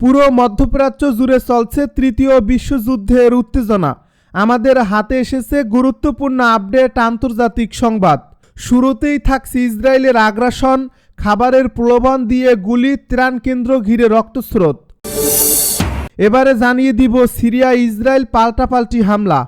পুরো মধ্যপ্রাচ্য জুড়ে চলছে তৃতীয় বিশ্বযুদ্ধের উত্তেজনা। আমাদের হাতে এসেছে গুরুত্বপূর্ণ আপডেট আন্তর্জাতিক সংবাদ। শুরুতেই থাকছে ইসরায়েলের আগ্রাসন, খাবারের প্রলোভন দিয়ে গুলি, ত্রাণ কেন্দ্র ঘিরে রক্তস্রোত। এবারে জানিয়ে দিব সিরিয়া ইসরায়েল পাল্টাপাল্টি হামলা।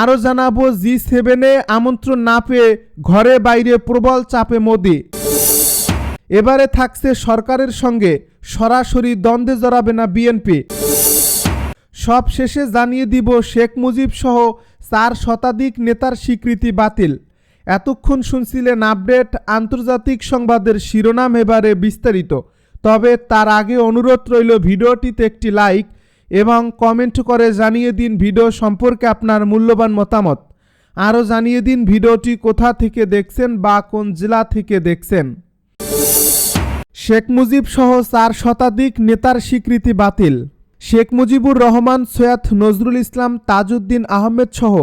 আরও জানাব জি সেভেনে আমন্ত্রণ না পেয়ে ঘরে বাইরে প্রবল চাপে মোদি। এবারে থাকছে সরকারের সঙ্গে সরাসরি দ্বন্দ্বে জড়াবে না বিএনপি। সব শেষে জানিয়ে দিব শেখ মুজিব সহ চার শতাধিক নেতার স্বীকৃতি বাতিল। এতক্ষণ শুনছিলেন আপডেট আন্তর্জাতিক সংবাদের শিরোনাম এবারে বিস্তারিত। তবে তার আগে অনুরোধ রইল ভিডিওটিতে একটি লাইক এবং কমেন্ট করে জানিয়ে দিন ভিডিও সম্পর্কে আপনার মূল্যবান মতামত। আরও জানিয়ে দিন ভিডিওটি কোথা থেকে দেখছেন বা কোন জেলা থেকে দেখছেন। শেখ মুজিব সহ চার শতাধিক নেতার স্বীকৃতি বাতিল। শেখ মুজিবুর রহমান, সৈয়দ নজরুল ইসলাম তাজউদ্দিন আহমেদ সহ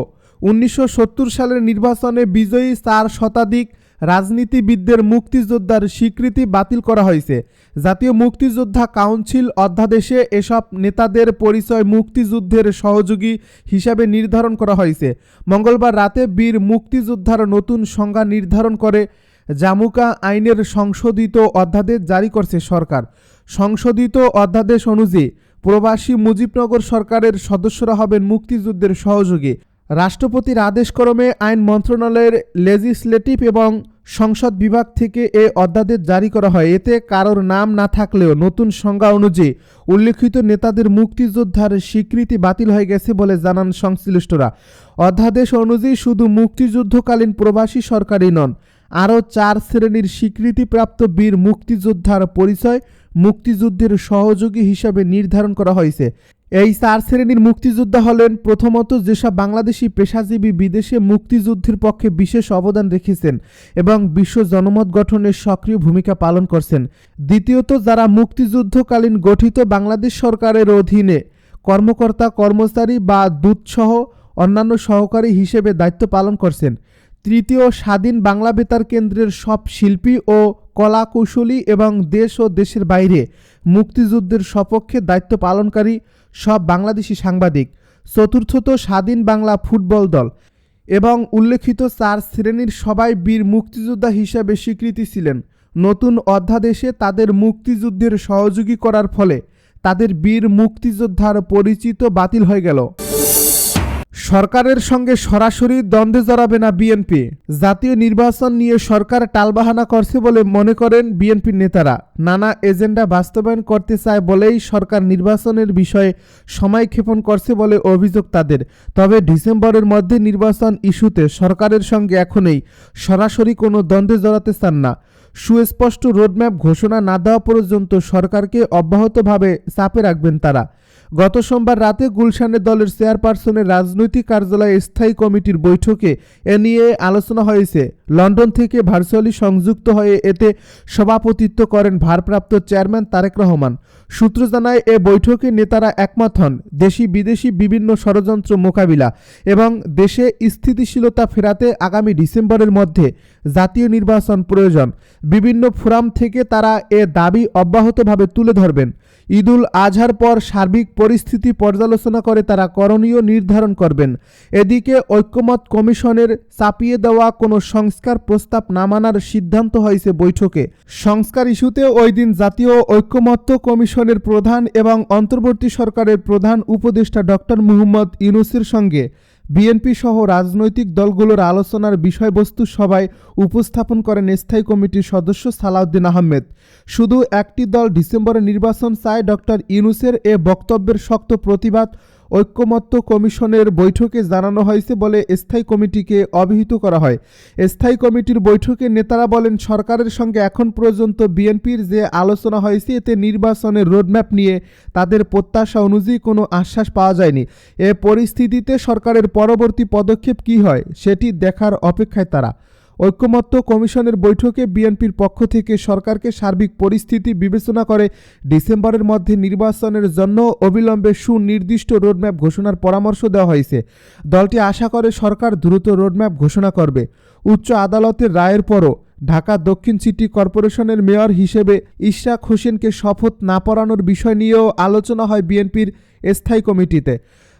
উনিশশো সত্তর সালের নির্বাচনে বিজয়ী চার শতাধিক রাজনীতিবিদদের মুক্তিযোদ্ধার স্বীকৃতি বাতিল করা হয়েছে। জাতীয় মুক্তিযোদ্ধা কাউন্সিল অধ্যাদেশে এসব নেতাদের পরিচয় মুক্তিযুদ্ধের সহযোগী হিসাবে নির্ধারণ করা হয়েছে। মঙ্গলবার রাতে বীর মুক্তিযোদ্ধার নতুন সংজ্ঞা নির্ধারণ করে জামুকা আইনের সংশোধিত অধ্যাদেশ জারি করছে সরকার। সংশোধিত অধ্যাদেশ অনুযায়ী প্রবাসী মুজিবনগর সরকারের সদস্যরা হবেন মুক্তিযুদ্ধের সহযোগী। রাষ্ট্রপতির আদেশক্রমে আইন মন্ত্রণালয়ের লেজিসলেটিভ এবং সংসদ বিভাগ থেকে এ অধ্যাদেশ জারি করা হয়। এতে কারোর নাম না থাকলেও নতুন সংজ্ঞা অনুযায়ী উল্লেখিত নেতাদের মুক্তিযোদ্ধার স্বীকৃতি বাতিল হয়ে গেছে বলে জানান সংশ্লিষ্টরা। অধ্যাদেশ অনুযায়ী শুধু মুক্তিযুদ্ধকালীন প্রবাসী সরকারই নন আরও চার শ্রেণির স্বীকৃতিপ্রাপ্ত বীর মুক্তিযোদ্ধার পরিচয় মুক্তিযুদ্ধের সহযোগী হিসাবে নির্ধারণ করা হয়েছে। এই চার শ্রেণির মুক্তিযোদ্ধা হলেন প্রথমত যেসব বাংলাদেশি পেশাজীবী বিদেশে মুক্তিযুদ্ধের পক্ষে বিশেষ অবদান রেখেছেন এবং বিশ্ব জনমত গঠনে সক্রিয় ভূমিকা পালন করছেন। দ্বিতীয়ত, যারা মুক্তিযুদ্ধকালীন গঠিত বাংলাদেশ সরকারের অধীনে কর্মকর্তা, কর্মচারী বা দূতসহ অন্যান্য সহকারী হিসেবে দায়িত্ব পালন করছেন। তৃতীয় স্বাধীন বাংলা বেতার কেন্দ্রের সব শিল্পী ও কলা কৌশলী এবং দেশ ও দেশের বাইরে মুক্তিযুদ্ধের সপক্ষে দায়িত্ব পালনকারী সব বাংলাদেশি সাংবাদিক। চতুর্থত স্বাধীন বাংলা ফুটবল দল এবং উল্লেখিত চার শ্রেণির সবাই বীর মুক্তিযোদ্ধা হিসাবে স্বীকৃতি ছিলেন। নতুন অধ্যাদেশে তাদের মুক্তিযুদ্ধের সহযোগী করার ফলে তাদের বীর মুক্তিযোদ্ধার পরিচিত বাতিল হয়ে গেল। সরকারের সঙ্গে সরাসরি দ্বন্দ্বে জড়াবে না বিএনপি। জাতীয় নির্বাচন নিয়ে সরকার টালবাহানা করছে বলে মনে করেন বিএনপির নেতারা। নানা এজেন্ডা বাস্তবায়ন করতে চায় বলেই সরকার নির্বাচনের বিষয়ে সময় ক্ষেপণ করছে বলে অভিযোগ তাদের। তবে ডিসেম্বরের মধ্যে নির্বাচন ইস্যুতে সরকারের সঙ্গে এখনই সরাসরি কোনো দ্বন্দ্বে জড়াতে চান না। সুস্পষ্ট রোডম্যাপ ঘোষণা না দেওয়া পর্যন্ত সরকারকে অব্যাহতভাবে চাপে রাখবেন তারা। গত সোমবার রাতে গুলশানে দলের চেয়ারপারসনের রাজনৈতিক কার্যালয়ে স্থায়ী কমিটির বৈঠকে এ নিয়ে আলোচনা হয়েছে। লন্ডন থেকে ভার্চুয়ালি সংযুক্ত হয়ে এতে সভাপতিত্ব করেন ভারপ্রাপ্ত চেয়ারম্যান তারেক রহমান। সূত্র জানায়, এ বৈঠকে নেতারা একমত হন, দেশি বিদেশি বিভিন্ন ষড়যন্ত্র মোকাবিলা এবং দেশে স্থিতিশীলতা ফেরাতে আগামী ডিসেম্বরের মধ্যে জাতীয় নির্বাচন প্রয়োজন। বিভিন্ন ফোরাম থেকে তারা এ দাবি অব্যাহতভাবে তুলে ধরবেন। ঈদুল আজহার পর সার্বিক পরিস্থিতি পর্যালোচনা করে তারা করণীয় নির্ধারণ করবেন। এদিকে ঐক্যমত কমিশনের চাপিয়ে দেওয়া কোনো সংস্কার প্রস্তাব না মানার সিদ্ধান্ত হয়েছে বৈঠকে। সংস্কার ইস্যুতে ওই দিন জাতীয় ঐক্যমত্য কমিশনের প্রধান এবং অন্তর্বর্তী সরকারের প্রধান উপদেষ্টা ডক্টর মুহম্মদ ইউনুসের সঙ্গে বিএনপি সহ রাজনৈতিক দলগুলোর আলোচনার বিষয়বস্তু সভায় উপস্থাপন করেন স্থায়ী কমিটির সদস্য সালাউদ্দিন আহমেদ। শুধু একটি দল ডিসেম্বরে নির্বাচন চায় ডক্টর ইউনুসের এ বক্তব্যের শক্ত প্রতিবাদ ঐক্যমত্য কমিশনের বৈঠকে জানানো হয়েছে বলে স্থায়ী কমিটিকে অবহিত করা হয়। স্থায়ী কমিটির বৈঠকে নেতারা বলেন, সরকারের সঙ্গে এখন পর্যন্ত বিএনপির যে আলোচনা হয়েছে, এতে নির্বাচনের রোডম্যাপ নিয়ে তাদের প্রত্যাশা অনুযায়ী কোনো আশ্বাস পাওয়া যায়নি। এ পরিস্থিতিতে সরকারের পরবর্তী পদক্ষেপ কী হয়, সেটি দেখার অপেক্ষায় তারা। ঐক্যমত্য কমিশনের বৈঠকে বিএনপির পক্ষ থেকে সরকারকে সার্বিক পরিস্থিতি বিবেচনা করে ডিসেম্বরের মধ্যে নির্বাচনের জন্য অবিলম্বে সুনির্দিষ্ট রোডম্যাপ ঘোষণার পরামর্শ দেওয়া হয়েছে। দলটি আশা করে সরকার দ্রুত রোডম্যাপ ঘোষণা করবে। উচ্চ আদালতের রায়ের পরও ঢাকা দক্ষিণ সিটি কর্পোরেশনের মেয়র হিসেবে ইশরাক হোসেনকে শপথ না পড়ানোর বিষয় নিয়েও আলোচনা হয় বিএনপির স্থায়ী কমিটিতে।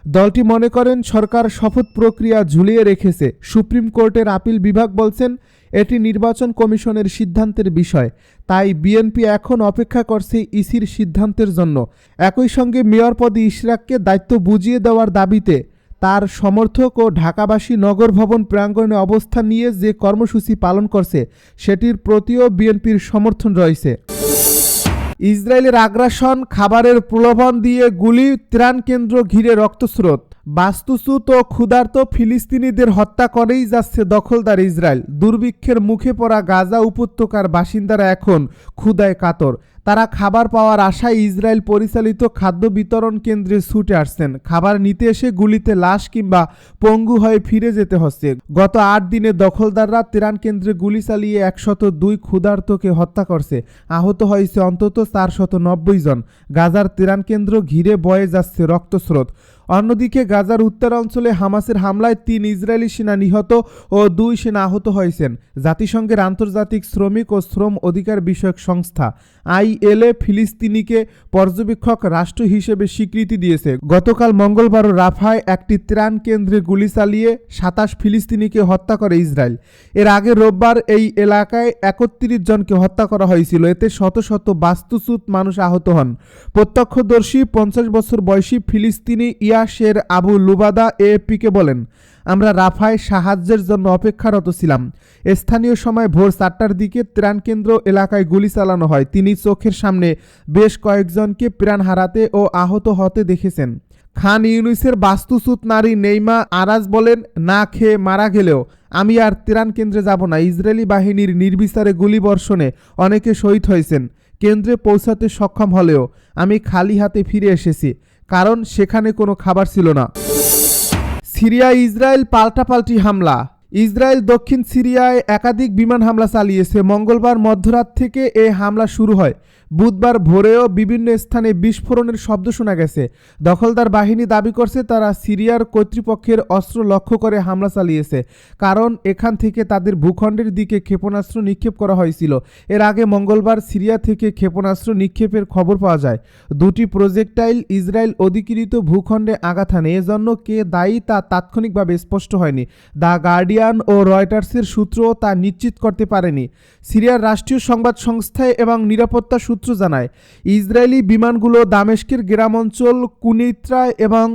দলটি মনে করেন সরকার শপথ প্রক্রিয়া ঝুলিয়ে রেখেছে। সুপ্রিম কোর্টের আপিল বিভাগ বলছেন, এটি নির্বাচন কমিশনের সিদ্ধান্তের বিষয়। তাই বিএনপি এখন অপেক্ষা করছে ইসির সিদ্ধান্তের জন্য। একই সঙ্গে মেয়র পদে ইশরাককে দায়িত্ব বুঝিয়ে দেওয়ার দাবিতে তার সমর্থক ও ঢাকাবাসী নগর ভবন প্রাঙ্গণে অবস্থান নিয়ে যে কর্মসূচি পালন করছে, সেটির প্রতিও বিএনপির সমর্থন রয়েছে। ইসরায়েলের আগ্রাসন, খাবারের প্রলোভন দিয়ে গুলি, ত্রাণ কেন্দ্র ঘিরে রক্তস্রোত। বাস্তুচ্যুত ও ক্ষুধার্ত ফিলিস্তিনিদের হত্যা করেই যাচ্ছে দখলদার ইসরায়েল। দুর্ভিক্ষের মুখে পড়া গাজা উপত্যকার বাসিন্দারা এখন ক্ষুধায় কাতর। তারা খাবার পাওয়ার আশায় ইসরায়েল পরিচালিত খাদ্য বিতরণ কেন্দ্রে ছুটে আসছেন। খাবার নিতে এসে গুলিতে লাশ কিংবা পঙ্গু হয়ে ফিরে যেতে হচ্ছে। গত আট দিনে দখলদাররা ত্রাণ কেন্দ্রে গুলি চালিয়ে একশত দুই ক্ষুধার্তকে হত্যা করছে। আহত হয়েছে অন্তত চারশত নব্বই জন। গাজার ত্রাণ কেন্দ্র ঘিরে বয়ে যাচ্ছে রক্তস্রোত। অন্যদিকে গাজার উত্তর অঞ্চলে হামাসের হামলায় তিন ইসরায়েলি সেনা নিহত ও দুই সেনা আহত হয়েছেন। জাতিসংঘের আন্তর্জাতিক শ্রমিক ও শ্রম অধিকার বিষয়ক সংস্থা আইএলএ ফিলিস্তিনিকে পর্যবেক্ষক রাষ্ট্র হিসেবে স্বীকৃতি দিয়েছে। গতকাল মঙ্গলবার রাফায় একটি ত্রাণ কেন্দ্রে গুলি চালিয়ে সাতাশ ফিলিস্তিনিকে হত্যা করে ইসরায়েল। এর আগে রোববার এই এলাকায় একত্রিশ জনকে হত্যা করা হয়েছিল। এতে শত শত বাস্তুচ্যুত মানুষ আহত হন। প্রত্যক্ষদর্শী পঞ্চাশ বছর বয়সী ফিলিস্তিনি ইয়াসের আবু লুবাদা এএপিকে বলেন আমরা রাফায় সাহায্যের জন্য অপেক্ষারত ছিলাম। স্থানীয় সময় ভোর চারটার দিকে ত্রাণ কেন্দ্র এলাকায় গুলি চালানো হয়। তিনি চোখের সামনে বেশ কয়েকজনকে প্রাণ হারাতে ও আহত হতে দেখেছেন। খান ইউনুসের বাস্তুচ্যুত নারী নেইমা আরাজ বলেন, না খেয়ে মারা গেলেও আমি আর ত্রাণ কেন্দ্রে যাব না। ইসরায়েলি বাহিনীর নির্বিচারে গুলিবর্ষণে অনেকে শহীদ হয়েছেন। কেন্দ্রে পৌঁছাতে সক্ষম হলেও আমি খালি হাতে ফিরে এসেছি, কারণ সেখানে কোনো খাবার ছিল না। সিরিয়া ইসরায়েল পাল্টাপাল্টি হামলা। ইসরায়েল দক্ষিণ সিরিয়ায় একাধিক বিমান হামলা চালিয়েছে। মঙ্গলবার মধ্যরাত থেকে এ হামলা শুরু হয়। বুধবার ভোরেও বিভিন্ন স্থানে বিস্ফোরণের শব্দ শোনা গেছে। দখলদার বাহিনী দাবি করছে, তারা সিরিয়ার কর্তৃপক্ষের অস্ত্র লক্ষ্য করে হামলা চালিয়েছে। কারণ এখান থেকে তাদের ভূখণ্ডের দিকে ক্ষেপণাস্ত্র নিক্ষেপ করা হয়েছিল। এর আগে মঙ্গলবার সিরিয়া থেকে ক্ষেপণাস্ত্র নিক্ষেপের খবর পাওয়া যায়। দুটি প্রজেক্টাইল ইসরায়েল অধিকৃত ভূখণ্ডে আঘাত হানে, এজন্য কে দায়ী তা তাৎক্ষণিকভাবে স্পষ্ট হয়নি। দ্য গার্ডিয়ান ও রয়টার্সের সূত্রও তা নিশ্চিত করতে পারেনি। সিরিয়ার রাষ্ট্রীয় সংবাদ সংস্থায় এবং নিরাপত্তা সূত্র জানায়, ইসরায়েলি বিমানগুলো দামেস্কের গ্রাম অঞ্চল কুনিত্রায় এবং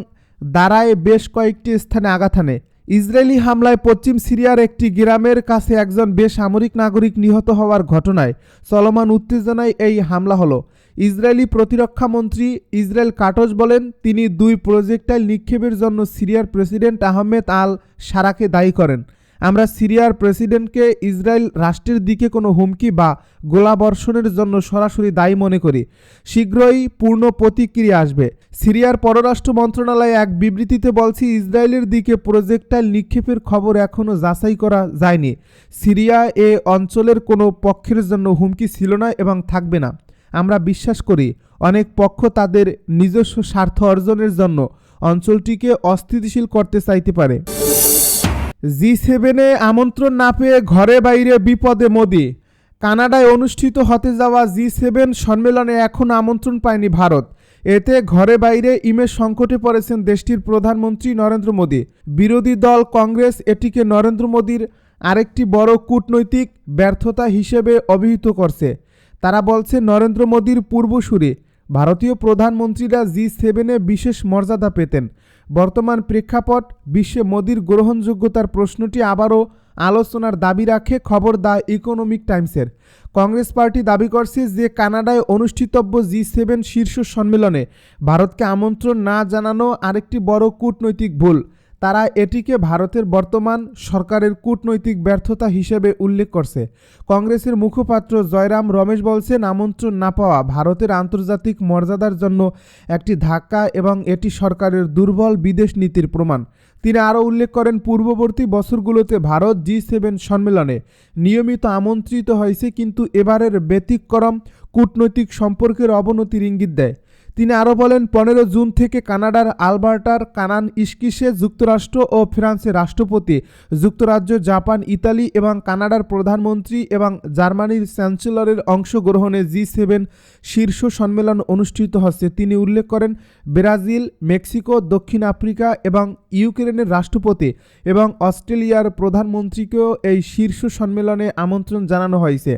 দারায় বেশ কয়েকটি স্থানে আঘাত হানে। ইসরায়েলি হামলায় পশ্চিম সিরিয়ার একটি গ্রামের কাছে একজন বেসামরিক নাগরিক নিহত হওয়ার ঘটনায় চলমান উত্তেজনায় এই হামলা হলো। ইসরায়েলি প্রতিরক্ষা মন্ত্রী ইসরায়েল কাটজ বলেন, তিনি দুই প্রজেক্টাইল নিক্ষেপের জন্য সিরিয়ার প্রেসিডেন্ট আহমেদ আল সারাকে দায়ী করেন। আমরা সিরিয়ার প্রেসিডেন্টকে ইসরায়েল রাষ্ট্রের দিকে কোনো হুমকি বা গোলাবর্ষণের জন্য সরাসরি দায়ী মনে করি। শীঘ্রই পূর্ণ প্রতিক্রিয়া আসবে। সিরিয়ার পররাষ্ট্র মন্ত্রণালয় এক বিবৃতিতে বলছে, ইসরায়েলের দিকে প্রজেক্টাইল নিক্ষেপের খবর এখনও যাচাই করা যায়নি। সিরিয়া এ অঞ্চলের কোনো পক্ষের জন্য হুমকি ছিল না এবং থাকবে না। আমরা বিশ্বাস করি, অনেক পক্ষ তাদের নিজস্ব স্বার্থ অর্জনের জন্য অঞ্চলটিকে অস্থিতিশীল করতে চাইতে পারে। জি সেভেনে আমন্ত্রণ না পেয়ে ঘরে বাইরে বিপদে মোদি। কানাডায় অনুষ্ঠিত হতে যাওয়া জি সেভেন সম্মেলনে এখন আমন্ত্রণ পায়নি ভারত। এতে ঘরে বাইরে ইমেজ সংকটে পড়েছেন দেশটির প্রধানমন্ত্রী নরেন্দ্র মোদী। বিরোধী দল কংগ্রেস এটিকে নরেন্দ্র মোদীর আরেকটি বড় কূটনৈতিক ব্যর্থতা হিসেবে অভিহিত করছে। তারা বলছে, নরেন্দ্র মোদীর পূর্বসূরি। ভারতীয় প্রধানমন্ত্রীরা জি সেভেনে বিশেষ মর্যাদা পেতেন। বর্তমান প্রেক্ষাপট বিশ্বে মোদীর গ্রহণযোগ্যতার প্রশ্নটি আবারও আলোচনার দাবি রাখে খবর দ্য ইকোনমিক টাইমসের। কংগ্রেস পার্টি দাবি করছে যে কানাডায় অনুষ্ঠিতব্য জি সেভেন শীর্ষ সম্মেলনে ভারতকে আমন্ত্রণ না জানানো আরেকটি বড় কূটনৈতিক ভুল। তারা এটিকে ভারতের বর্তমান সরকারের কূটনৈতিক ব্যর্থতা হিসেবে উল্লেখ করছে। কংগ্রেসের মুখপাত্র জয়রাম রমেশ বলছেন আমন্ত্রণ না পাওয়া ভারতের আন্তর্জাতিক মর্যাদার জন্য একটি ধাক্কা এবং এটি সরকারের দুর্বল বিদেশ নীতির প্রমাণ। তিনি আরও উল্লেখ করেন, পূর্ববর্তী বছরগুলোতে ভারত জি সেভেন সম্মেলনে নিয়মিত আমন্ত্রিত হয়েছে, কিন্তু এবারের ব্যতিক্রম কূটনৈতিক সম্পর্কের অবনতির ইঙ্গিত দেয়। তিনি আরও বলেন, পনেরো জুন থেকে কানাডার আলবার্টার কানান ইস্কিসে যুক্তরাষ্ট্র ও ফ্রান্সের রাষ্ট্রপতি, যুক্তরাজ্য, জাপান, ইতালি এবং কানাডার প্রধানমন্ত্রী এবং জার্মানির চ্যান্সেলরের অংশগ্রহণে জি সেভেন শীর্ষ সম্মেলন অনুষ্ঠিত হচ্ছে। তিনি উল্লেখ করেন, ব্রাজিল, মেক্সিকো, দক্ষিণ আফ্রিকা এবং ইউক্রেনের রাষ্ট্রপতি এবং অস্ট্রেলিয়ার প্রধানমন্ত্রীকেও এই শীর্ষ সম্মেলনে আমন্ত্রণ জানানো হয়েছে।